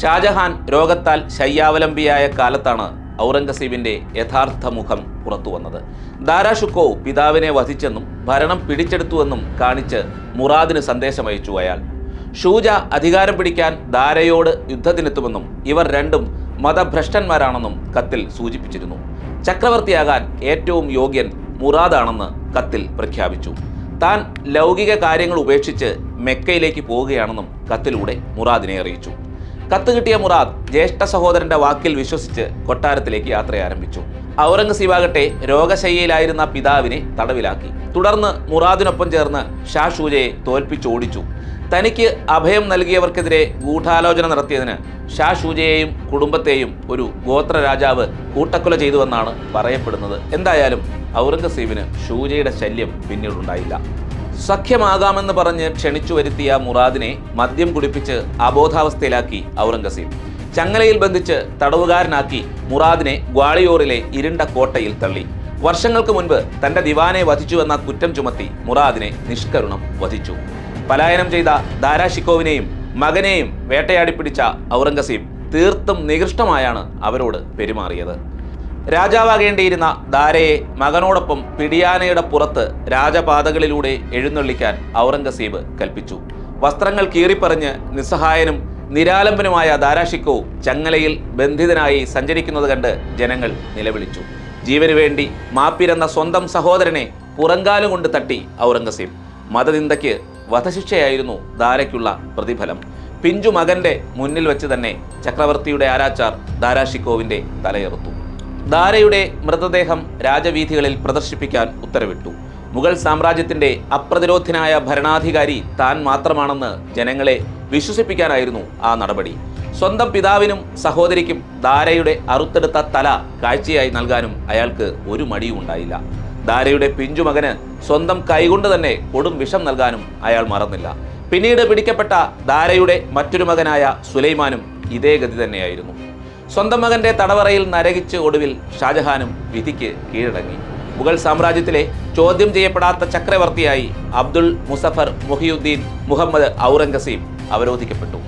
ഷാജഹാൻ രോഗത്താൽ ശയ്യാവലംബിയായ കാലത്താണ് ഔറംഗസീബിന്റെ യഥാർത്ഥ മുഖം പുറത്തുവന്നത് ദാരാഷുക്കോ പിതാവിനെ വധിച്ചെന്നും ഭരണം പിടിച്ചെടുത്തുവെന്നും കാണിച്ച് മുറാദിന് സന്ദേശമയച്ചു അയാൾ. ഷൂജ അധികാരം പിടിക്കാൻ ദാരയോട് യുദ്ധത്തിനെത്തുമെന്നും ഇവർ രണ്ടും മതഭ്രഷ്ടന്മാരാണെന്നും കത്തിൽ സൂചിപ്പിച്ചിരുന്നു. ചക്രവർത്തിയാകാൻ ഏറ്റവും യോഗ്യൻ മുറാദാണെന്ന് കത്തിൽ പ്രഖ്യാപിച്ചു. താൻ ലൗകിക കാര്യങ്ങൾ ഉപേക്ഷിച്ച് മെക്കയിലേക്ക് പോവുകയാണെന്നും കത്തിലൂടെ മുറാദിനെ അറിയിച്ചു. കത്ത് കിട്ടിയ മുറാദ് ജ്യേഷ്ഠ സഹോദരന്റെ വാക്കിൽ വിശ്വസിച്ച് കൊട്ടാരത്തിലേക്ക് യാത്ര ആരംഭിച്ചു ഔറംഗസീബാകട്ടെ രോഗശയ്യയിലായിരുന്ന പിതാവിനെ തടവിലാക്കി. തുടർന്ന് മുറാദിനൊപ്പം ചേർന്ന് ഷാ ഷൂജയെ തോൽപ്പിച്ചോടിച്ചു. തനിക്ക് അഭയം നൽകിയവർക്കെതിരെ ഗൂഢാലോചന നടത്തിയതിന് ഷാ ഷൂജയെയും കുടുംബത്തെയും ഒരു ഗോത്ര രാജാവ് കൂട്ടക്കൊല ചെയ്തുവെന്നാണ് പറയപ്പെടുന്നത്. എന്തായാലും ഔറംഗസീബിന് ഷൂജയുടെ ശല്യം പിന്നീടുണ്ടായില്ല. സഖ്യമാകാമെന്ന് പറഞ്ഞ് ക്ഷണിച്ചു വരുത്തിയ മുറാദിനെ മദ്യം കുടിപ്പിച്ച് അബോധാവസ്ഥയിലാക്കി ഔറംഗസീബ്. ചങ്ങലയിൽ ബന്ധിച്ച് തടവുകാരനാക്കി മുറാദിനെ ഗ്വാളിയോറിലെ ഇരുണ്ട കോട്ടയിൽ തള്ളി. വർഷങ്ങൾക്ക് മുൻപ് തന്റെ ദിവാനെ വധിച്ചുവെന്ന കുറ്റം ചുമത്തി മുറാദിനെ നിഷ്കരുണം വധിച്ചു. പലായനം ചെയ്ത ദാരാഷിക്കോവിനെയും മകനെയും വേട്ടയാടി പിടിച്ച ഔറംഗസീബ് തീർത്തും നികൃഷ്ടമായാണ് അവരോട് പെരുമാറിയത്. രാജാവാകേണ്ടിയിരുന്ന ദാരയെ മകനോടൊപ്പം പിടിയാനയുടെ പുറത്ത് രാജപാതകളിലൂടെ എഴുന്നള്ളിക്കാൻ ഔറംഗസീബ് കൽപ്പിച്ചു. വസ്ത്രങ്ങൾ കീറിപ്പറിഞ്ഞ് നിസ്സഹായനും നിരാലംബനുമായ ദാരാഷിക്കോ ചങ്ങലയിൽ ബന്ധിതനായി സഞ്ചരിക്കുന്നത് കണ്ട് ജനങ്ങൾ നിലവിളിച്ചു. ജീവന് വേണ്ടി മാപ്പിരന്ന സ്വന്തം സഹോദരനെ പുറങ്കാലം കൊണ്ട് തട്ടി ഔറംഗസീബ്. മതനിന്ദയ്ക്ക് വധശിക്ഷയായിരുന്നു ദാരയ്ക്കുള്ള പ്രതിഫലം. പിഞ്ചു മകന്റെ മുന്നിൽ വെച്ച് തന്നെ ചക്രവർത്തിയുടെ ആരാച്ചാർ ദാരാഷിക്കോവിന്റെ തലയെറുത്തു. ദാരയുടെ മൃതദേഹം രാജവീഥികളിൽ പ്രദർശിപ്പിക്കാൻ ഉത്തരവിട്ടു. മുഗൾ സാമ്രാജ്യത്തിന്റെ അപ്രതിരോധനായ ഭരണാധികാരി താൻ മാത്രമാണെന്ന് ജനങ്ങളെ വിശ്വസിപ്പിക്കാനായിരുന്നു ആ നടപടി. സ്വന്തം പിതാവിനും സഹോദരിക്കും ദാരയുടെ അറുത്തെടുത്ത തല കാഴ്ചയായി നൽകാനും അയാൾക്ക് ഒരു മടിയും ഉണ്ടായില്ല. ദാരയുടെ പിഞ്ചുമകന് സ്വന്തം കൈകൊണ്ട് തന്നെ കൊടും വിഷം നൽകാനും അയാൾ മറന്നില്ല. പിന്നീട് പിടിക്കപ്പെട്ട ദാരയുടെ മറ്റൊരു മകനായ സുലൈമാനും ഇതേ ഗതി തന്നെയായിരുന്നു. സ്വന്തം മകന്റെ തടവറയിൽ നരകിച്ച് ഒടുവിൽ ഷാജഹാനും വിധിക്ക് കീഴടങ്ങി. മുഗൾ സാമ്രാജ്യത്തിലെ ചോദ്യം ചെയ്യപ്പെടാത്ത ചക്രവർത്തിയായി അബ്ദുൾ മുസഫർ മുഹിയുദ്ദീൻ മുഹമ്മദ് ഔറംഗസീബ് അവരോധിക്കപ്പെട്ടു.